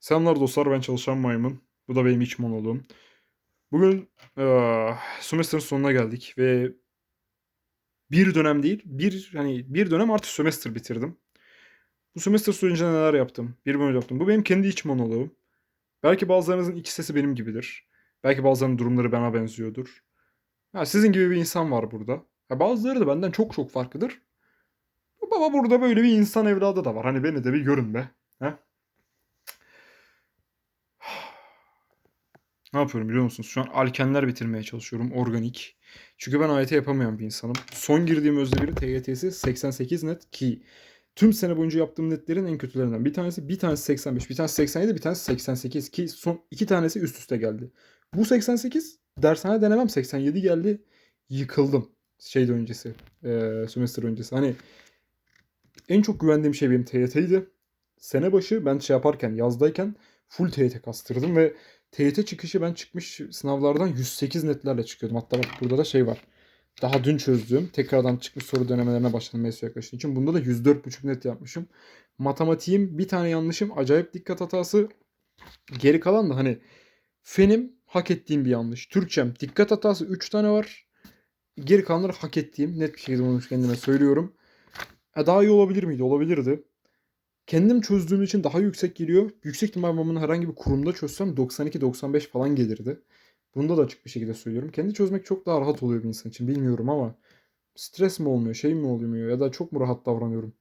Selamlar dostlar ben Çalışan Maymun. Bu da benim iç monoloğum. Bugün eee sömestrın sonuna geldik ve bir dönem değil, bir hani bir dönem artı sömestr bitirdim. Bu sömestr sürecinde neler yaptım? Bir bölüm yaptım. Bu benim kendi iç monoloğum. Belki bazılarınızın iki sesi benim gibidir. Belki bazılarının durumları bana benziyordur. Ha, sizin gibi bir insan var burada. Ha, bazıları da benden çok çok farklıdır. Baba burada böyle bir insan evladı da var. Hani beni de bir görün be. Ha? Ne yapıyorum biliyor musunuz? Şu an alkenler bitirmeye çalışıyorum. Organik. Çünkü ben AYT yapamayan bir insanım. Son girdiğim özde biri TYT'si 88 net ki tüm sene boyunca yaptığım netlerin en kötülerinden. Bir tanesi bir tanesi 85, bir tanesi 87, bir tanesi 88 ki son iki tanesi üst üste geldi. Bu 88 dershane denemem 87 geldi. Yıkıldım. Şeyde öncesi. E, sömestr öncesi. Hani en çok güvendiğim şey benim TYT'ydi. Sene başı ben şey yaparken yazdayken full TYT kastırdım ve TYT çıkışı ben çıkmış sınavlardan 108 netlerle çıkıyordum. Hatta bak burada da şey var. Daha dün çözdüğüm tekrardan çıkmış soru denemelerine başladım MESU yaklaştığı için. Bunda da 104,5 net yapmışım. Matematiğim bir tane yanlışım acayip dikkat hatası. Geri kalan da hani fenim hak ettiğim bir yanlış. Türkçem dikkat hatası 3 tane var. Geri kalanları hak ettiğim net bir şekilde bunu kendime söylüyorum. Ha, daha iyi olabilir miydi? Olabilirdi. Kendim çözdüğüm için daha yüksek geliyor. Yüksek ihtimal ben bunu herhangi bir kurumda çözsem 92-95 falan gelirdi. Bunda da açık bir şekilde söylüyorum. Kendi çözmek çok daha rahat oluyor bir insan için. Bilmiyorum ama stres mi olmuyor, şey mi olmuyor ya da çok mu rahat davranıyorum.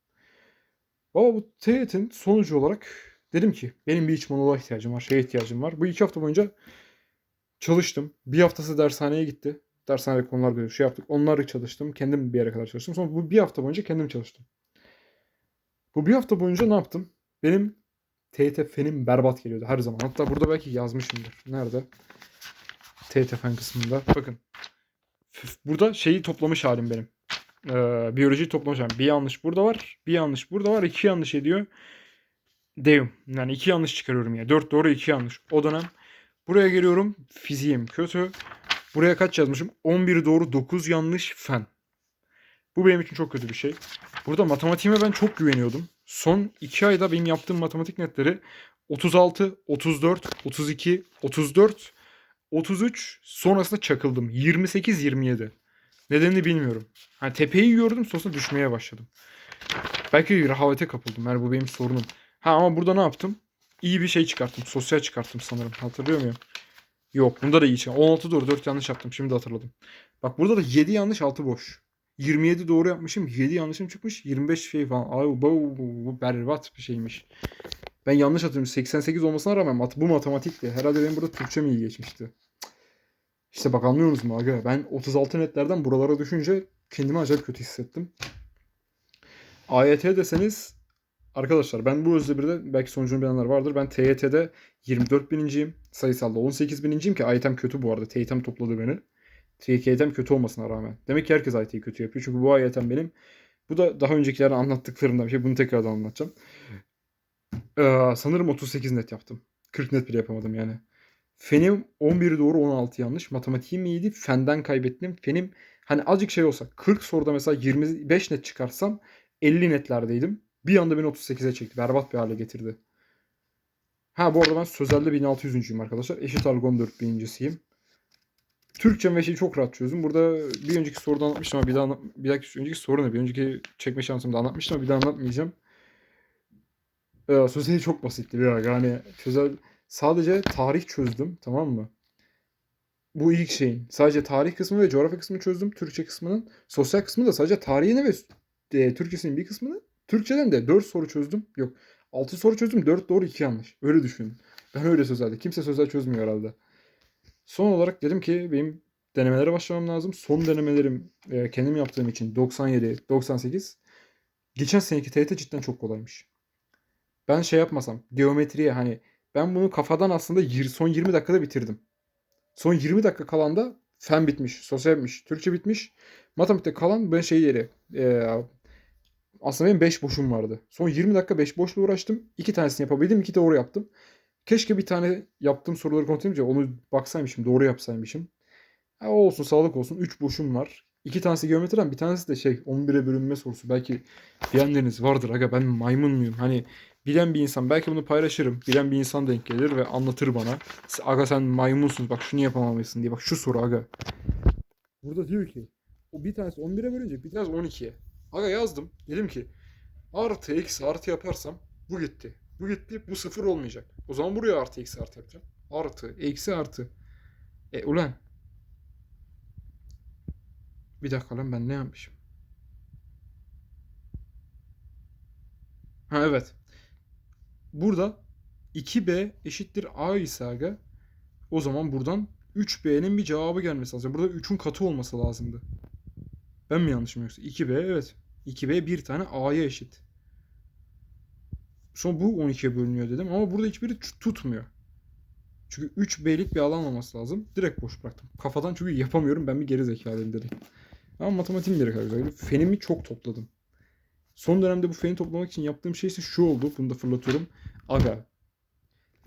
Ama bu TYT'in sonucu olarak dedim ki benim bir iç monoloğa ihtiyacım var, şeye ihtiyacım var. Bu iki hafta boyunca çalıştım. Bir haftası dershaneye gitti. Dershanede konular böyle şey yaptık. Onları çalıştım. Kendim bir yere kadar çalıştım. Sonra bu bir hafta boyunca kendim çalıştım. Bu bir hafta boyunca ne yaptım? Benim TYT fenim berbat geliyordu her zaman. Hatta burada belki yazmışımdır. Nerede? TYT fen kısmında. Bakın. Burada şeyi toplamış halim benim. Ee, biyolojiyi toplamış halim. Bir yanlış burada var. Bir yanlış burada var. iki yanlış ediyor. Deyim. Yani iki yanlış çıkarıyorum ya. Dört doğru iki yanlış. O dönem. Buraya geliyorum. Fiziğim kötü. Buraya kaç yazmışım? 11 doğru 9 yanlış fen. Bu benim için çok kötü bir şey. Burada matematiğime ben çok güveniyordum. Son 2 ayda benim yaptığım matematik netleri 36, 34, 32, 34, 33 sonrasında çakıldım. 28, 27. Nedenini bilmiyorum. Hani tepeyi yiyordum sonrasında düşmeye başladım. Belki rehavete kapıldım. Yani bu benim sorunum. Ha ama burada ne yaptım? İyi bir şey çıkarttım. Sosyal çıkarttım sanırım. Hatırlıyor muyum? Yok bunda da iyi çıkarttım. 16 doğru 4 yanlış yaptım. Şimdi hatırladım. Bak burada da 7 yanlış 6 boş. 27 doğru yapmışım. 7 yanlışım çıkmış. 25 şey falan. Ay bu, berbat bir şeymiş. Ben yanlış hatırlıyorum. 88 olmasına rağmen mat bu matematikti. Herhalde benim burada Türkçem iyi geçmişti. İşte bak anlıyorsunuz mu aga? Ben 36 netlerden buralara düşünce kendimi acayip kötü hissettim. AYT deseniz arkadaşlar ben bu özde birde belki sonucunu bilenler vardır. Ben TYT'de 24 bininciyim. Sayısalda 18 bininciyim ki AYT'm kötü bu arada. TYT'm topladı beni. TK'den kötü olmasına rağmen. Demek ki herkes IT'yi kötü yapıyor. Çünkü bu ayetem benim. Bu da daha öncekilerde anlattıklarımdan bir şey. Bunu tekrardan anlatacağım. Ee, sanırım 38 net yaptım. 40 net bile yapamadım yani. Fenim 11 doğru 16 yanlış. Matematiğim iyiydi. Fenden kaybettim. Fenim hani azıcık şey olsa 40 soruda mesela 25 net çıkarsam 50 netlerdeydim. Bir anda beni 38'e çekti. Berbat bir hale getirdi. Ha bu arada ben sözelde 1600'üncüyüm arkadaşlar. Eşit 14 birincisiyim. Türkçe ve şeyi çok rahat çözdüm. Burada bir önceki soruda anlatmıştım ama bir daha bir dahaki önceki soru ne? Bir önceki çekme şansımda anlatmıştım ama bir daha anlatmayacağım. Ee, sözel çok basitti bir. Yani sözel sadece tarih çözdüm tamam mı? Bu ilk şeyin. Sadece tarih kısmı ve coğrafya kısmını çözdüm. Türkçe kısmının. Sosyal kısmı da sadece tarihini ve e, Türkçesinin bir kısmını. Türkçeden de 4 soru çözdüm. Yok. 6 soru çözdüm. 4 doğru 2 yanlış. Öyle düşünün. Ben öyle sözelde. Kimse sözel çözmüyor herhalde. Son olarak dedim ki benim denemelere başlamam lazım. Son denemelerim e, kendim yaptığım için 97, 98. Geçen seneki TYT cidden çok kolaymış. Ben şey yapmasam, geometriye hani ben bunu kafadan aslında son 20 dakikada bitirdim. Son 20 dakika kalan da fen bitmiş, sosyal bitmiş, Türkçe bitmiş. Matematikte kalan ben şey yeri e, aslında benim 5 boşum vardı. Son 20 dakika 5 boşla uğraştım. 2 tanesini yapabildim, 2 doğru yaptım. Keşke bir tane yaptığım soruları kontrol edince onu baksaymışım, doğru yapsaymışım. O olsun, sağlık olsun. 3 boşum var. 2 tanesi geometriden, bir tanesi de şey 11'e bölünme sorusu. Belki diyenleriniz vardır. Aga ben maymun muyum? Hani Bilen bir insan belki bunu paylaşırım. Bilen bir insan denk gelir ve anlatır bana. Aga sen maymunsun bak şunu yapamamışsın diye. Bak şu soru aga. Burada diyor ki o bir tanesi 11'e bölünce bir tanesi 12'ye. Aga yazdım. Dedim ki artı eksi artı yaparsam bu gitti. Bu gitti bu sıfır olmayacak. O zaman buraya artı eksi artı yapacağım. Artı eksi artı. E ulan. Bir dakika lan ben ne yapmışım? Ha evet. Burada 2b eşittir a ise aga o zaman buradan 3b'nin bir cevabı gelmesi lazım. Burada 3'ün katı olması lazımdı. Ben mi yanlışım yoksa? 2b evet. 2b bir tane a'ya eşit. Sonra bu 12'ye bölünüyor dedim ama burada hiçbiri tutmuyor. Çünkü 3b'lik bir alan olması lazım. Direkt boş bıraktım. Kafadan çünkü yapamıyorum ben bir geri zekalıyım dedim. Ama matematiğim direkt güzel. Fenimi çok topladım. Son dönemde bu feni toplamak için yaptığım şey ise şu oldu. Bunu da fırlatıyorum. Aga.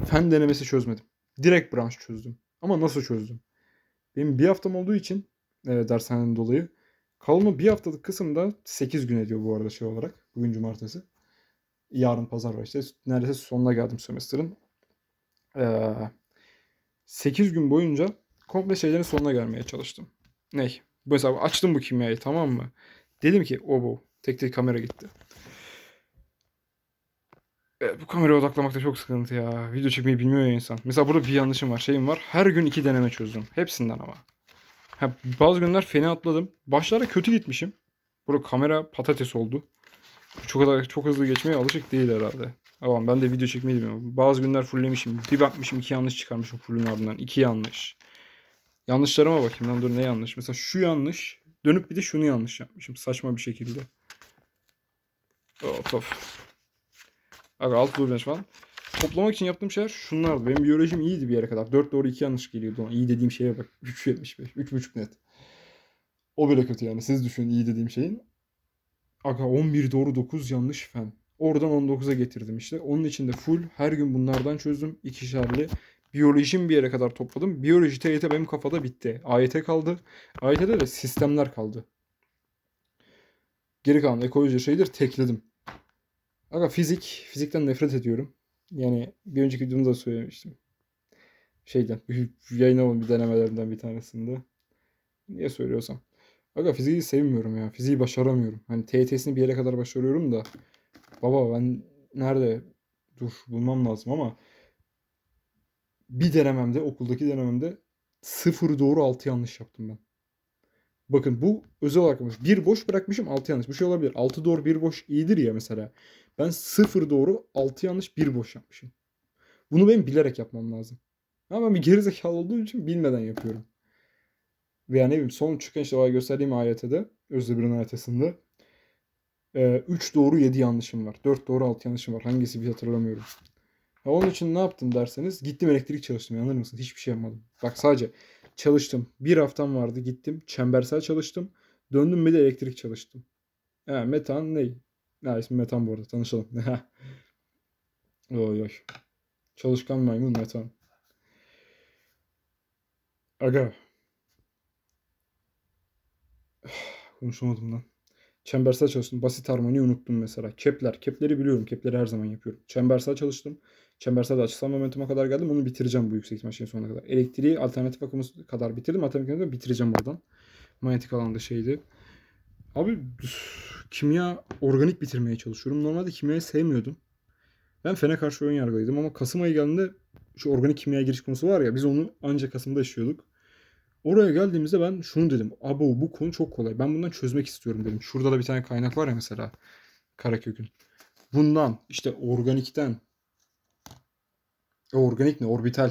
Fen denemesi çözmedim. Direkt branş çözdüm. Ama nasıl çözdüm? Benim bir haftam olduğu için e, dershaneden dolayı kalma bir haftalık kısımda 8 gün ediyor bu arada şey olarak. Bugün cumartesi. Yarın pazar var işte. Neredeyse sonuna geldim sömestrin. Ee, 8 gün boyunca komple şeylerin sonuna gelmeye çalıştım. Ney? Mesela açtım bu kimyayı tamam mı? Dedim ki o bu. Tek tek kamera gitti. Evet, bu kameraya odaklamakta çok sıkıntı ya. Video çekmeyi bilmiyor ya insan. Mesela burada bir yanlışım var. Şeyim var. Her gün iki deneme çözdüm. Hepsinden ama. Ha, bazı günler feni atladım. Başlarda kötü gitmişim. Burada kamera patates oldu. Çok kadar çok hızlı geçmeye alışık değil herhalde. Tamam ben de video çekmeyi bilmiyorum. Bazı günler fulllemişim. Bir bakmışım iki yanlış çıkarmışım fullün ardından. İki yanlış. Yanlışlarıma bakayım lan dur ne yanlış. Mesela şu yanlış. Dönüp bir de şunu yanlış yapmışım. Saçma bir şekilde. Of of. Aga alt dublaj falan. Toplamak için yaptığım şeyler şunlardı. Benim biyolojim iyiydi bir yere kadar. 4 doğru 2 yanlış geliyordu. İyi dediğim şeye bak. 3.75. 3.5 net. O bile kötü yani. Siz düşünün iyi dediğim şeyin. Aga 11 doğru 9 yanlış fen. Oradan 19'a getirdim işte. Onun için de full her gün bunlardan çözdüm. ikişerli. Biyolojim bir yere kadar topladım. Biyoloji TYT benim kafada bitti. AYT kaldı. AYT'de de sistemler kaldı. Geri kalan ekoloji şeydir tekledim. Aga fizik, fizikten nefret ediyorum. Yani bir önceki videomda da söylemiştim. Şeyden, yayınlamam bir denemelerinden bir tanesinde. Niye söylüyorsam. Aga fiziği sevmiyorum ya. Fiziği başaramıyorum. Hani TYT'sini bir yere kadar başarıyorum da. Baba ben nerede? Dur bulmam lazım ama bir denememde, okuldaki denememde sıfır doğru altı yanlış yaptım ben. Bakın bu özel olarak yapmış. Bir boş bırakmışım altı yanlış. Bu şey olabilir. Altı doğru bir boş iyidir ya mesela. Ben sıfır doğru altı yanlış bir boş yapmışım. Bunu benim bilerek yapmam lazım. Ama ben bir gerizekalı olduğum için bilmeden yapıyorum. Veya ne bileyim son çıkan işte gösterdiğim AYT'de Özdebir'in AYT'sinde 3 doğru 7 yanlışım var. 4 doğru 6 yanlışım var. Hangisi bir hatırlamıyorum. Ya onun için ne yaptım derseniz gittim elektrik çalıştım anlar mısınız? Hiçbir şey yapmadım. Bak sadece çalıştım. Bir haftam vardı gittim çembersel çalıştım. Döndüm bir de elektrik çalıştım. Ha, metan ne? Ha, ismi Metan bu arada tanışalım. oy oy. Çalışkan maymun Metan. Aga. Konuşamadım lan. Çembersel çalıştım. Basit harmoniyi unuttum mesela. Kepler. Kepleri biliyorum. Kepleri her zaman yapıyorum. Çembersel çalıştım. Çembersel açısal momentuma kadar geldim. Onu bitireceğim bu yüksek ihtimal sonuna kadar. Elektriği alternatif akımı kadar bitirdim. Alternatif akımı bitireceğim oradan. Manyetik alanda şeydi. Abi kimya organik bitirmeye çalışıyorum. Normalde kimyayı sevmiyordum. Ben fene karşı ön yargılıydım ama Kasım ayı geldiğinde şu organik kimyaya giriş konusu var ya biz onu ancak Kasım'da işliyorduk. Oraya geldiğimizde ben şunu dedim. Abo bu konu çok kolay. Ben bundan çözmek istiyorum dedim. Şurada da bir tane kaynak var ya mesela. Karakök'ün. Bundan işte organikten organik ne? Orbital.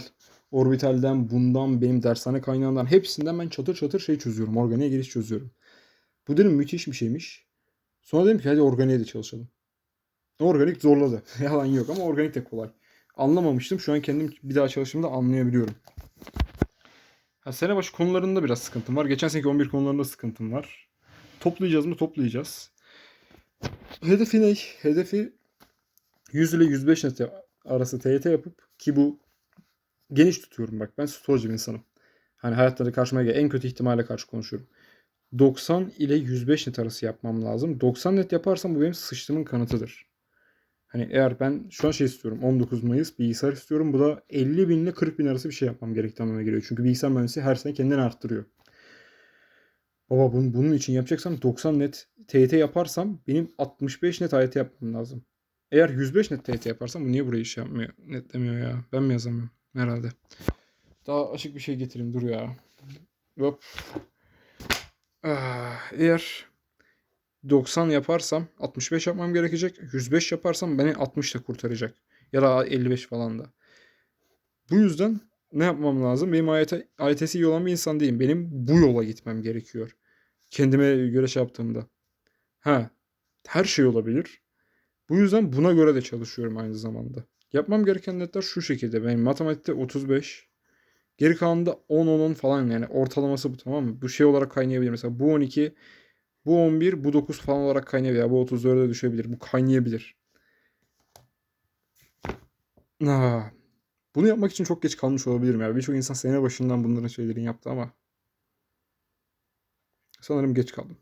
Orbitalden bundan benim dershane kaynağından hepsinden ben çatır çatır şey çözüyorum. Organiğe giriş çözüyorum. Bu dedim müthiş bir şeymiş. Sonra dedim ki hadi organiğe de çalışalım. Organik zorladı. Yalan yok ama organik de kolay. Anlamamıştım. Şu an kendim bir daha çalıştığımda anlayabiliyorum. Ha, sene başı konularında biraz sıkıntım var. Geçen seneki 11 konularında sıkıntım var. Toplayacağız mı? Toplayacağız. Hedefi ne? Hedefi 100 ile 105 net arası TYT yapıp ki bu geniş tutuyorum bak. Ben stoğacı bir insanım. Hani hayatta da karşıma gelen en kötü ihtimale karşı konuşuyorum. 90 ile 105 net arası yapmam lazım. 90 net yaparsam bu benim sıçtımın kanıtıdır. Hani eğer ben şu an şey istiyorum 19 Mayıs bilgisayar istiyorum. Bu da 50 bin ile 40 bin arası bir şey yapmam gerektiği anlamına geliyor. Çünkü bilgisayar mühendisi her sene kendini arttırıyor. Baba bunun, bunun için yapacaksam 90 net TYT yaparsam benim 65 net AYT yapmam lazım. Eğer 105 net TYT yaparsam bu niye burayı şey yapmıyor, netlemiyor ya? Ben mi yazamıyorum? Herhalde. Daha açık bir şey getireyim dur ya. Hop. Ah, eğer 90 yaparsam 65 yapmam gerekecek. 105 yaparsam beni 60 da kurtaracak. Ya da 55 falan da. Bu yüzden ne yapmam lazım? Benim AYT, AYT'si iyi olan bir insan değilim. Benim bu yola gitmem gerekiyor. Kendime göre şey yaptığımda. Ha, her şey olabilir. Bu yüzden buna göre de çalışıyorum aynı zamanda. Yapmam gereken netler şu şekilde. Benim matematikte 35. Geri kalanında 10-10-10 falan yani ortalaması bu tamam mı? Bu şey olarak kaynayabilir. Mesela bu 12, bu 11, bu 9 falan olarak kaynayabilir. Ya bu 34'e düşebilir. Bu kaynayabilir. Ha. Bunu yapmak için çok geç kalmış olabilirim ya. Birçok insan sene başından bunların şeylerini yaptı ama sanırım geç kaldım.